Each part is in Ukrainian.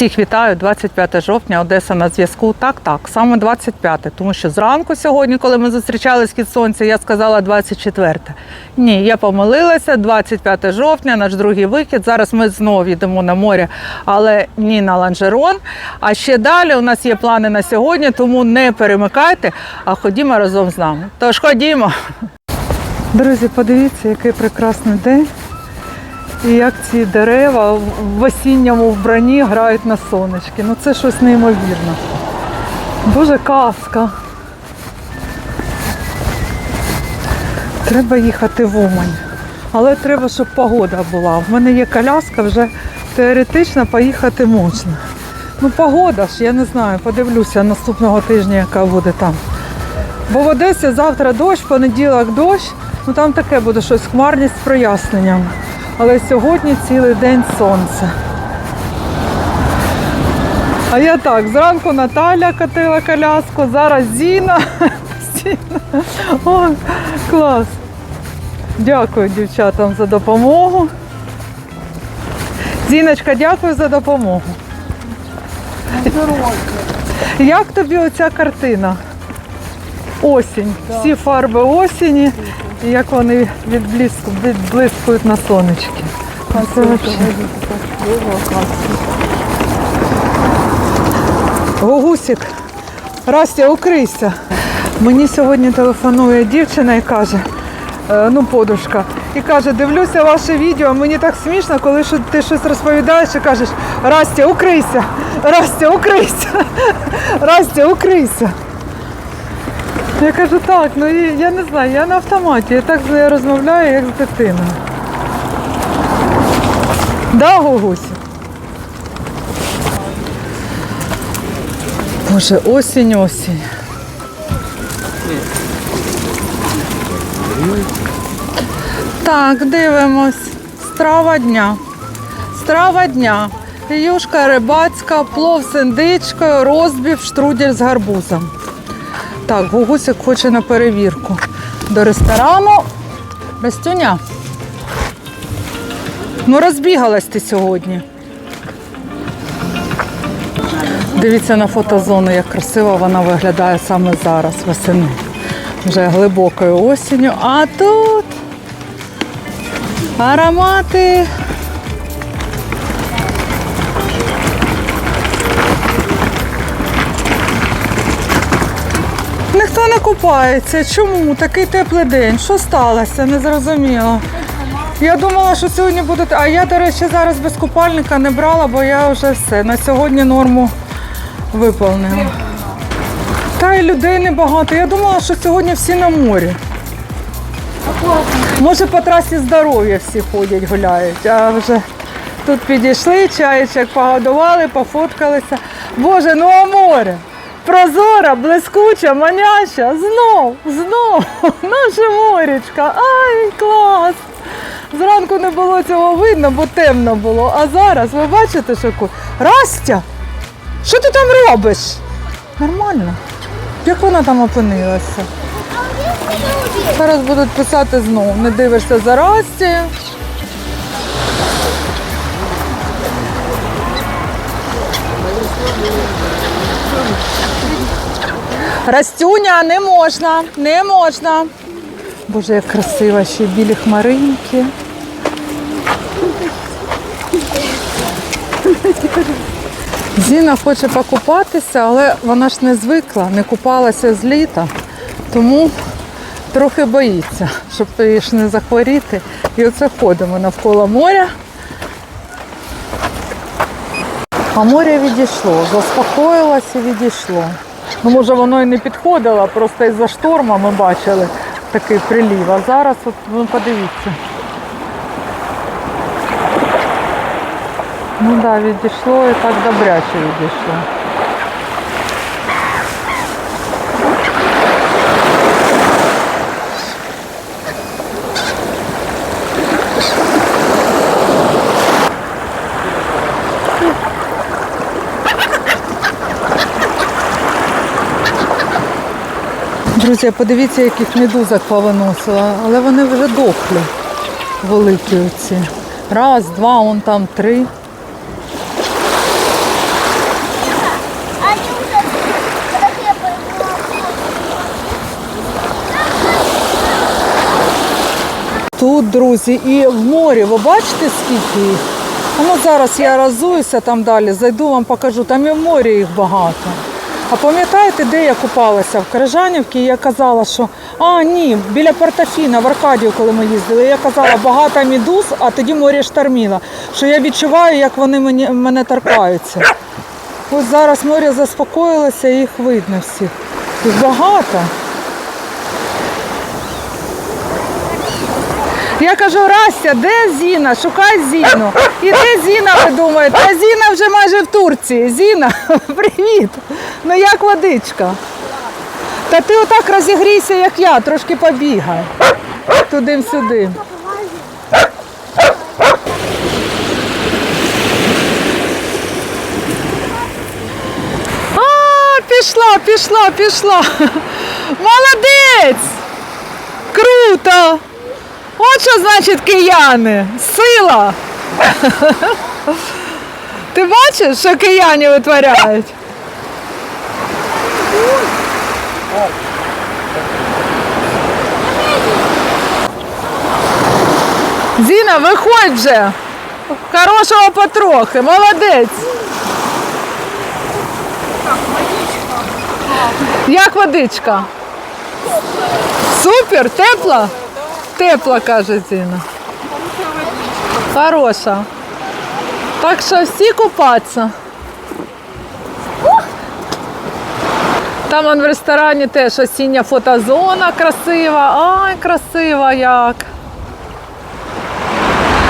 Всіх вітаю, 25 жовтня, Одеса на зв'язку. Так, так, саме 25, тому що зранку сьогодні, коли ми зустрічались під сонця, я сказала 24. Ні, я помилилася, 25 жовтня, наш другий вихід. Зараз ми знову йдемо на море, але ні на ланжерон. А ще далі у нас є плани на сьогодні, тому не перемикайте, а ходімо разом з нами. Тож ходімо. Друзі, подивіться, який прекрасний день. І як ці дерева в осінньому вбранні грають на сонечки. Ну це щось неймовірне. Дуже казка. Треба їхати в Умань. Але треба, щоб погода була. В мене є коляска, вже теоретично поїхати можна. Ну погода ж, я не знаю, подивлюся наступного тижня, яка буде там. Бо в Одесі завтра дощ, понеділок дощ, ну там таке буде щось хмарність з проясненням. Але сьогодні цілий день сонце. А я так, зранку Наталя катила коляску, зараз Зіна. О, клас. Дякую дівчатам за допомогу. Зіночка, дякую за допомогу. Як тобі оця картина? Осінь. Всі фарби осені. І як вони відблиску- відблискують на сонечки. Це вообще. Гугусик, Растя, укрийся. Мені сьогодні телефонує дівчина і каже, е, ну подружка, і каже, дивлюся ваше відео, мені так смішно, коли ти щось розповідаєш і кажеш, Растя, укрийся, Растя, укрийся, Растя, укрийся. Я кажу, так, ну я не знаю, я на автоматі, я так я розмовляю, як з дитиною. Да, Гугуся? Боже, осінь, осінь. Так, дивимось. Страва дня. Страва дня. Юшка рибацька, плов з індичкою, розбів, штрудель з гарбузом. Так, Гугусик хоче на перевірку до ресторану. Растюня. Ну, розбігалась ти сьогодні. Дивіться на фотозону, як красиво вона виглядає саме зараз, восени. Вже глибокою осінню. А тут аромати. Ніхто не купається. Чому? Такий теплий день. Що сталося? Не зрозуміло. Я думала, що сьогодні буде. А я, до речі, зараз без купальника не брала, бо я вже все. На сьогодні норму виповнила. Та й людей небагато. Я думала, що сьогодні всі на морі. Може, по трасі здоров'я всі ходять, гуляють, а вже тут підійшли, чаєчок погодували, пофоткалися. Боже, ну а море! Прозора, блискуча, маняща, знов, знов, наше морячка. Ай, клас! Зранку не було цього видно, бо темно було. А зараз ви бачите, що ку- Растя! Що ти там робиш? Нормально. Як вона там опинилася? Зараз будуть писати знову. Не дивишся за Расті. Растюня, не можна, не можна. Боже, як красиво, ще білі хмаринки. Зіна хоче покупатися, але вона ж не звикла, не купалася з літа, тому трохи боїться, щоб її ж не захворіти. І оце ходимо навколо моря. А море відійшло, заспокоїлося і відійшло. Ну, може, воно і не підходило, просто із-за шторма ми бачили такий прилів. А зараз, от, ну, подивіться. Ну так, да, відійшло і так добряче відійшло. Друзі, подивіться, яких медузок повиносила, але вони вже дохлі, великі оці. Раз, два, он там три. Тут, друзі, і в морі, ви бачите, скільки їх? Ну, зараз я разуюся там далі, зайду вам покажу, там і в морі їх багато. А пам'ятаєте, де я купалася? В Крижанівці я казала, що а ні, біля Портофіна, в Аркадію, коли ми їздили, я казала, багато мідуз, а тоді море шторміло. Що я відчуваю, як вони мені, мене торкаються. Ось зараз море заспокоїлося, їх видно всіх. Їх багато. Я кажу, Растя, де Зіна? Шукай Зіну. І де Зіна, ви думаєте? А Зіна вже майже в Турції. Зіна, привіт. Ну як водичка? Та ти отак розігрійся, як я, трошки побігай. Туди-сюди. А, пішла, пішла, пішла. Молодець! Круто! Що значить кияни. Сила. Ти бачиш, що кияні витворяють? Зіна, виходь вже. Хорошого потрохи, молодець. Як водичка? Супер, тепла? Тепла, каже Зіна. Хороша. Так що всі купаться. Там он в ресторані теж осіння фотозона красива. Ай, красива як.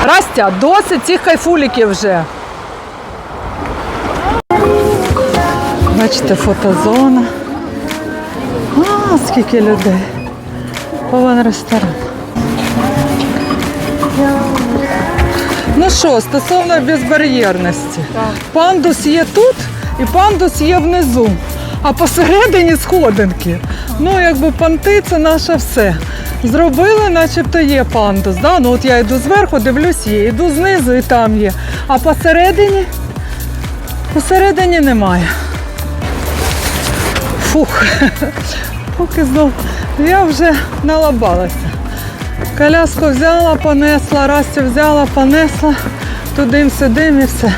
Растя, досить цих кайфуліків вже. Бачите, фотозона. А, скільки людей. Повен ресторан. Що, стосовно безбар'єрності. Пандус є тут і пандус є внизу. А посередині сходинки. Ну, якби понти це наше все. Зробили, начебто є пандус. Да? Ну, от я йду зверху, дивлюсь, є, йду знизу і там є. А посередині, посередині немає. Фух, поки знов я вже налабалася. Коляску взяла, понесла, Растю взяла, понесла, туди сидим і все.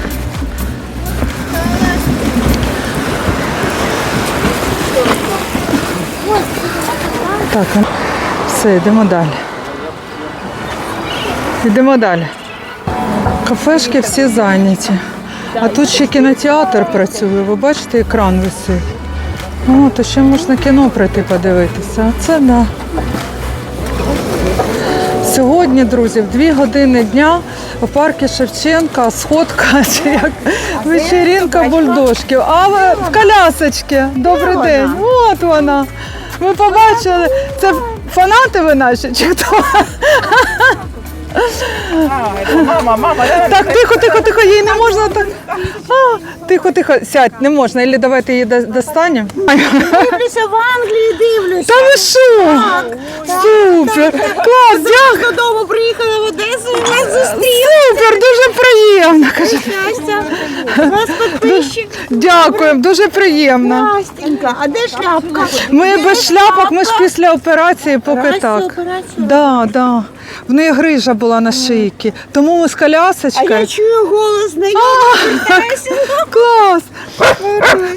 Так, все, йдемо далі. Йдемо далі. Кафешки всі зайняті. А тут ще кінотеатр працює. Ви бачите, екран висить. О, то ще можна кіно прийти подивитися. А це да. Сьогодні, друзі, в дві години дня у парку Шевченка сходка чи як вечеринка бульдожків. А в колясочки. Добрий день. От вона. Ми побачили. Це фанати ви наші чи хто? Мама, мама, Так, тихо, тихо, тихо, їй не можна так. А, тихо, тихо, сядь, не можна. Ілі давайте її до- достанемо. Дивлюся в Англії, дивлюся. Та ви що? Супер! Клас, дякую! Додому приїхала в Одесу і вас зустріла. Супер, дуже приємно. Каже, Щастя. Вас підписчик. Дякуємо, дуже приємно. Настенька, а де шляпка? Ми без шляпок, ми ж після операції поки так. операції? Да, да. В неї грижа була на шийці. Тому ми з А я чую голос. Клас!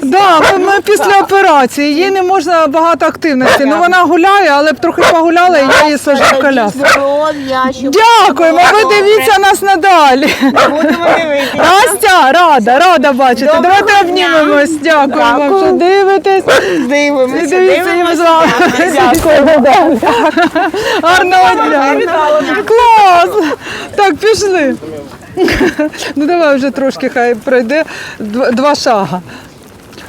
Да, ми, після операції. Їй не можна багато активності. Ну вона гуляє, але б трохи погуляла, і я її сажу в коляску. Дякуємо, ви дивіться нас надалі. Будемо дивитися. Настя, рада, рада бачити. Давайте обнімемось. Дякую вам, що дивитесь. Дивимося, дивимося. Дякую. Гарного дня. Клас. Так, пішли. Ну давай вже трошки хай пройде два, шага.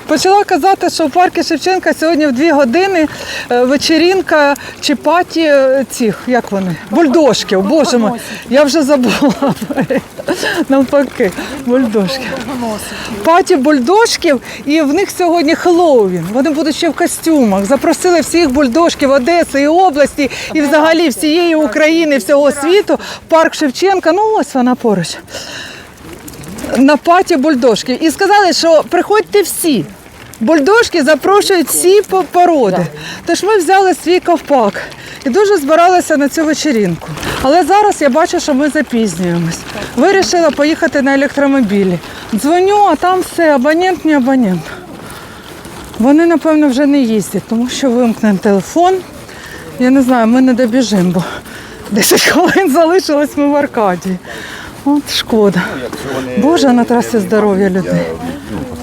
Почала казати, що в парку Шевченка сьогодні в дві години е, вечерінка чи паті е, цих, як вони? Бульдожків. Боже мой, я вже забула. Навпаки, бульдожків. Паті бульдожків, і в них сьогодні Хеллоуін. Вони будуть ще в костюмах. Запросили всіх бульдожків Одеси і області, і взагалі всієї України, всього світу. Парк Шевченка. Ну ось вона поруч на паті бульдожків і сказали, що приходьте всі. Бульдожки запрошують всі породи. Тож ми взяли свій ковпак і дуже збиралися на цю вечерінку. Але зараз я бачу, що ми запізнюємось. Вирішила поїхати на електромобілі. Дзвоню, а там все, абонент, не абонент. Вони, напевно, вже не їздять, тому що вимкнений телефон. Я не знаю, ми не добіжимо, бо 10 хвилин залишилось ми в Аркадії. От шкода. Боже, на трасі здоров'я людей.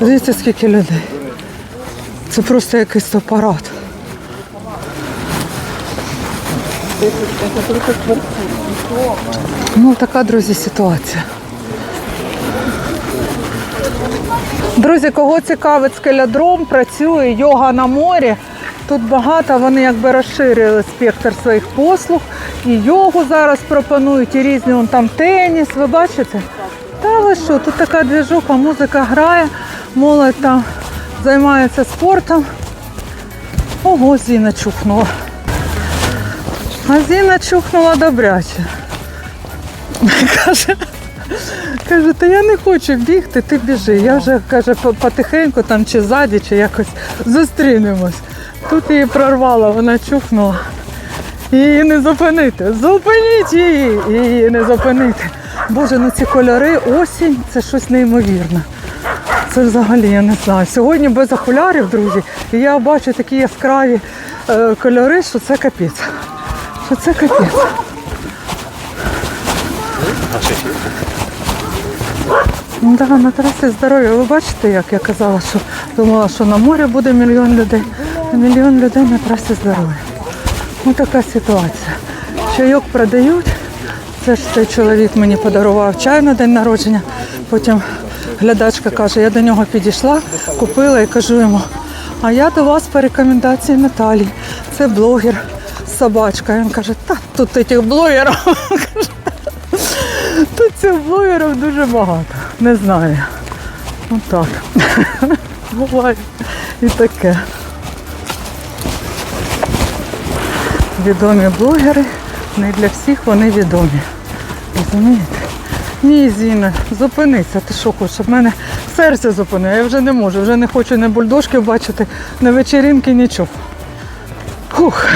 Дивіться, скільки людей. Це просто якийсь апарат. Ну, така, друзі, ситуація. Друзі, кого цікавить скелядром, працює йога на морі. Тут багато, вони якби розширили спектр своїх послуг. І йогу зараз пропонують, і різні вон там теніс. Ви бачите? Та ви що, тут така двіжуха, музика грає, молодь там займається спортом. Ого, Зіна чухнула. А Зіна чухнула добряче. Каже, Каже, та я не хочу бігти, ти біжи. Я вже каже, потихеньку там чи ззаді, чи якось зустрінемось. Тут її прорвало, вона чухнула. Її не зупинити. Зупиніть її! Її не зупинити. Боже, ну ці кольори, осінь це щось неймовірне. Це взагалі я не знаю. Сьогодні без окулярів, друзі, і я бачу такі яскраві е, кольори, що це капець. Що це капець. Ну, Да, на трасі здоров'я. Ви бачите, як я казала, що думала, що на морі буде мільйон людей. А мільйон людей на трасі здоров'я. Ось така ситуація. Чайок продають. Це ж цей чоловік мені подарував чай на день народження. Потім глядачка каже, я до нього підійшла, купила і кажу йому, а я до вас по рекомендації Наталії. Це блогер собачка. Він каже, та тут цих блогерів. Тут цих блогерів дуже багато. Не знаю. Отак. Буває і таке. Відомі блогери, не для всіх вони відомі. Розумієте? Ні, Зіна, зупинися, ти що хочеш? В мене серце зупинило, я вже не можу, вже не хочу ні бульдожків бачити, ні вечеринки, нічого. Фух,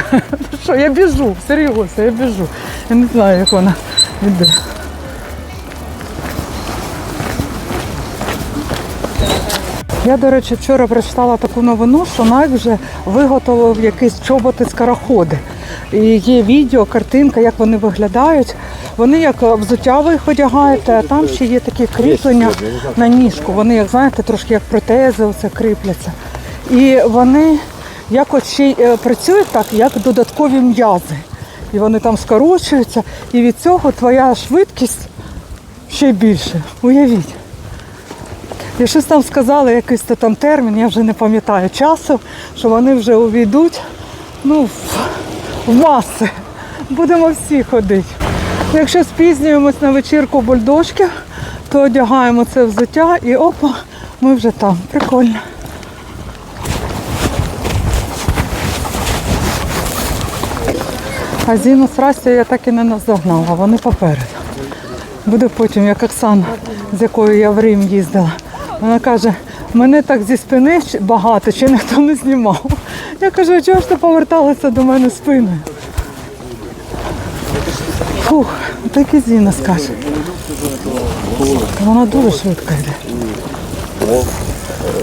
що, я біжу, серйозно, я біжу. Я не знаю, як вона йде. Я, до речі, вчора прочитала таку новину, що Nike вже виготовив якісь чоботи скороходи. І є відео, картинка, як вони виглядають. Вони як взуття ви їх одягаєте, а там ще є такі кріплення на ніжку. Вони, як знаєте, трошки як протези оце кріпляться. І вони якось ще й е, працюють так, як додаткові м'язи. І вони там скорочуються, і від цього твоя швидкість ще більше. Уявіть. І щось там сказали, якийсь то там термін, я вже не пам'ятаю часу, що вони вже увійдуть ну, в маси. Будемо всі ходити. Якщо спізнюємось на вечірку бульдожки, то одягаємо це взуття і опа, ми вже там. Прикольно. А Зіну з Растю я так і не наздогнала, вони попереду. Буде потім, як Оксана, з якою я в Рим їздила. Вона каже, мене так зі спини багато, ще ніхто не знімав. Я кажу, чого ж ти поверталася до мене спиною? Фух, так і Зіна скаже. Вона дуже швидко йде.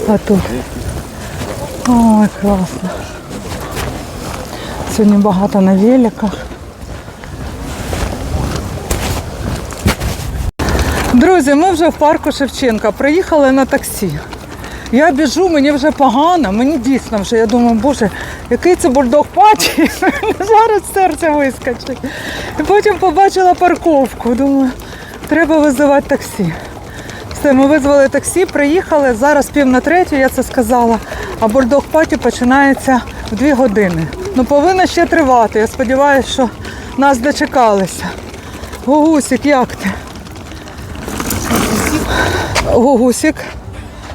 А тут. Ой, класно. Сьогодні багато на великах. Друзі, ми вже в парку Шевченка. Приїхали на таксі. Я біжу, мені вже погано, мені дійсно вже. Я думаю, боже, який це бульдог паті. Зараз серце вискочить. І потім побачила парковку. Думаю, треба визивати таксі. Все, ми визвали таксі, приїхали. Зараз пів на третю, я це сказала. А бульдог паті починається в дві години. Ну, повинна ще тривати. Я сподіваюся, що нас дочекалися. Гугусик, як ти? Гугусик.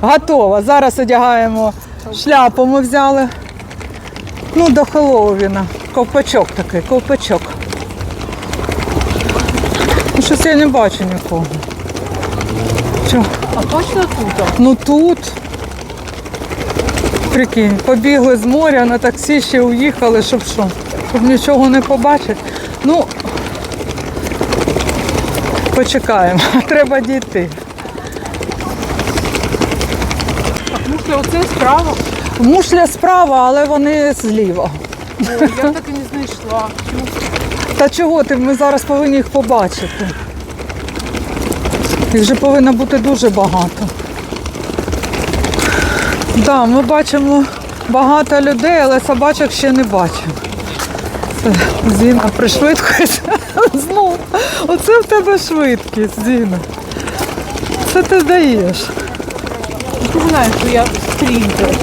Готова. Зараз одягаємо шляпу ми взяли. Ну, до Хеллоуіна. Ковпачок такий, ковпачок. Ну, щось я не бачу нікого. Чого? А точно тут? Ну тут. Прикинь, побігли з моря, на таксі ще уїхали, щоб що? Щоб нічого не побачити. Ну, почекаємо, треба дійти. Мушля, оце справа. Мушля справа, але вони зліва. Ой, я так і не знайшла. Чому? Та чого ти? Ми зараз повинні їх побачити. Їх вже повинно бути дуже багато. Так, да, ми бачимо багато людей, але собачок ще не бачимо. Це Зіна пришвидкується. Знову. Оце в тебе швидкість, Зіна. Це ти даєш. Ти знаєш, що я спринтер.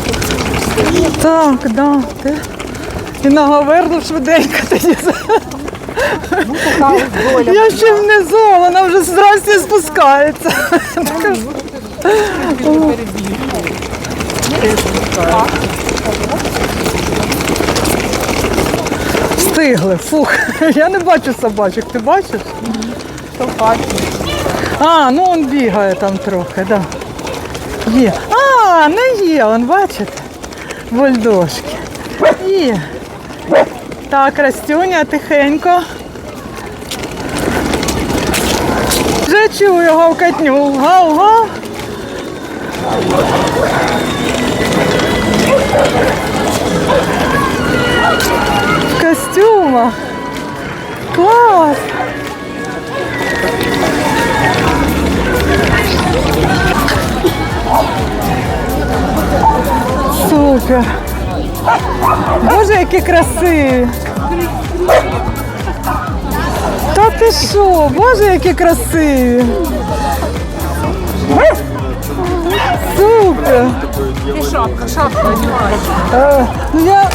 Так, да. Ти... І нагавернув швиденько тоді. Така ось доля. Я ще внизу, а вона вже здрасті спускається. Встигли, фух. Я не бачу собачок, ти бачиш? А, ну он бігає там трохи, да. Є. А, ну є, он бачите? Бульдожки. Є. Так, Растюня, тихенько. Вже чую гавкатню. Гав-гав. В костюмах. Клас! Супер. Боже, які красиві. Та ти що? Боже, які красиві. Супер. І шапка, шапка одягай. Е, ну я...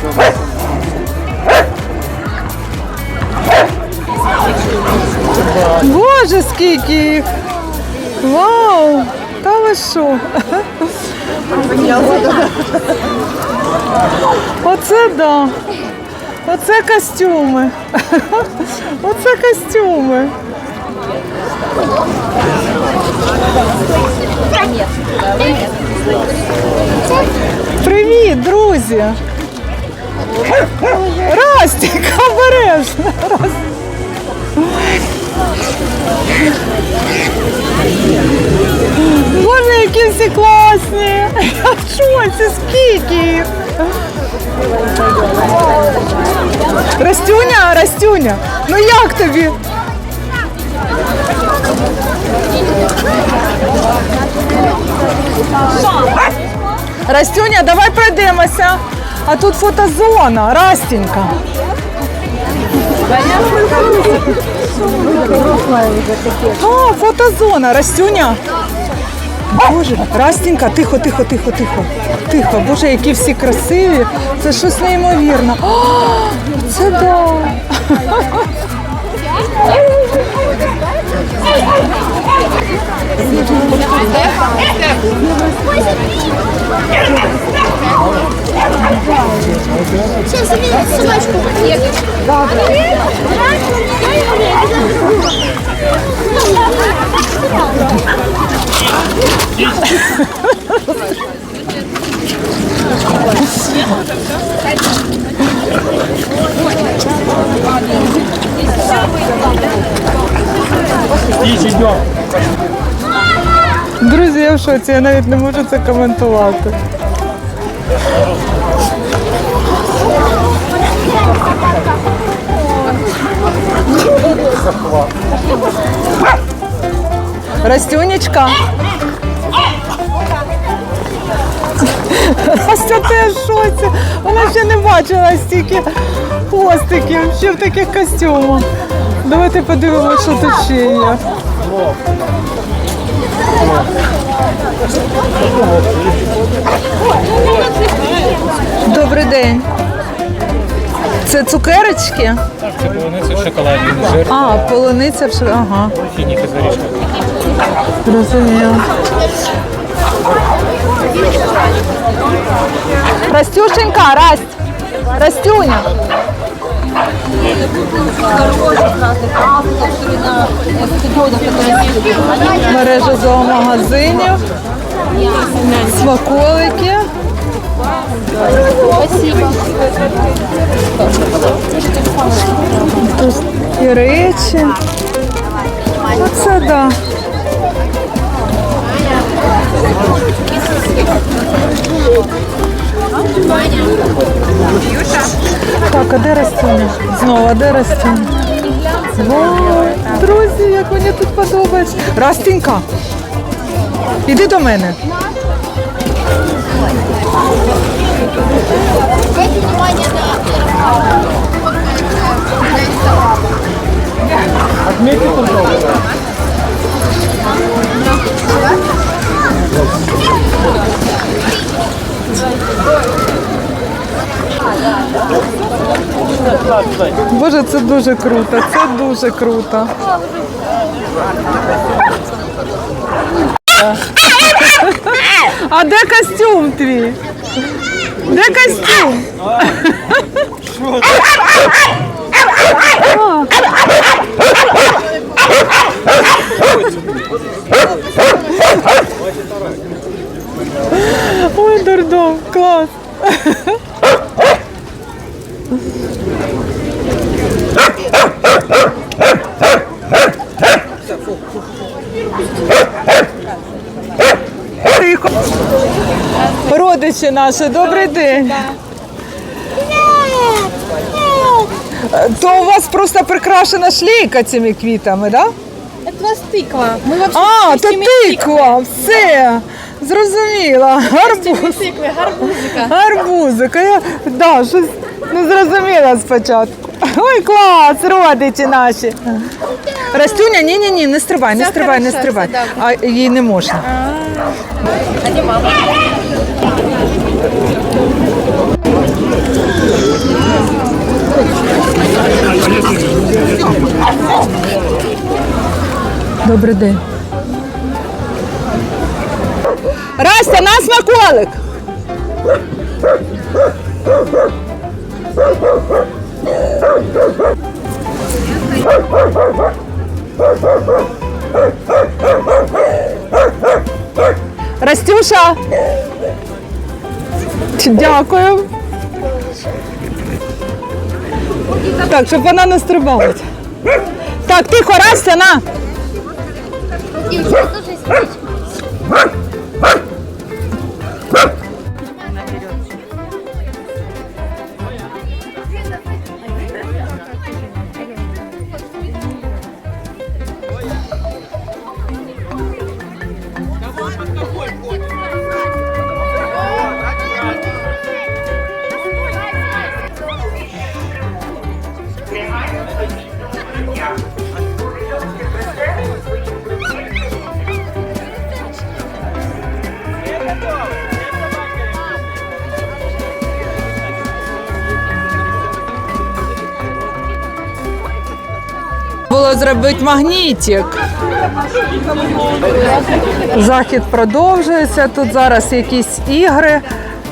Боже, скільки їх! Вау! Та ви що? Оце да. Оце костюми. Оце костюми. Привіт, друзі! Растик, обережно! Боже, які всі класні! Я в шоці, скільки! Растюня, Растюня, ну як тобі? Растюня, давай пройдемося. А тут фотозона, Растенька. А, фотозона, Растюня. Боже, Растінька, тихо, тихо, тихо, тихо. Тихо, боже, які всі красиві. Це щось неймовірне. О, це да. Сейчас заберу собачку. Друзі, я в шоці, я навіть не можу це коментувати. Растюнечка. Растя теж шоці. Вона ще не бачила стільки хвостиків, ще в таких костюмах. Давайте подивимося, що тут ще є. Добрий день. Це цукерочки? Так, Це полуниця в шоколаді, жир, А, полуниця в ш- Ага, фініки з горішками. розумію. Растюшенька, Расть. Растюня. Мережа зоомагазинів, смаколики. Тут і речі. Оце да. Так, а де Растюня? Знову, а де Растюня? Вау, друзі, як мені тут подобається. Растінька, іди до мене. Обратите увагу на... Боже, це дуже круто, це дуже круто. А де костюм твій? Де костюм? Ой, дурдом, клас. Тихо. Родичі наші, добрий день. То у вас просто прикрашена шлейка цими квітами, так? Да? Это у нас тыква. Мы вообще А, то тиква, все. Зрозуміла. Гарбуз. тыквы, гарбузика. Гарбузик. А я да, щось не зрозуміла спочатку. Ой, клас, родичі наші. Растюня, ні, ні, ні, не стрибай, не Все стрибай, не хорошо, стрибай. все А їй не можна. Добрий день. Растя, на смаколик. Растюша. Дякую. Так, щоб вона не стрибалась. Так, тихо, раз, на. Девочка, тоже зробити магнітик. Захід продовжується. Тут зараз якісь ігри,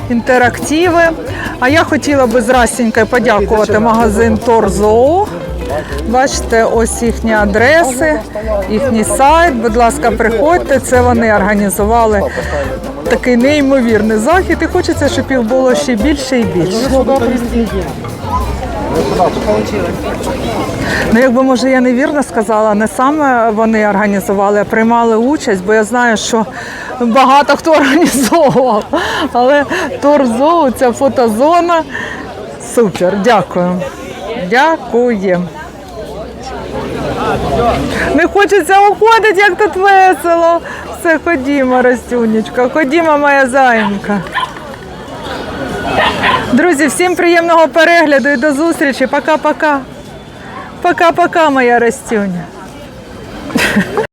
інтерактиви. А я хотіла би з подякувати магазин Торзоу. Бачите, ось їхні адреси, їхній сайт. Будь ласка, приходьте. Це вони організували такий неймовірний захід. І хочеться, щоб їх було ще більше і більше. Ну, якби може я невірно сказала, не саме вони організували, а приймали участь, бо я знаю, що багато хто організовував. Але Торзоу, ця фотозона. Супер, дякую. Дякую. Не хочеться уходити, як тут весело. Все, ходімо, Растюнечка, ходімо, моя зайка. Друзі, всім приємного перегляду і до зустрічі. Пока-пока. Пока-пока, моя Растюня.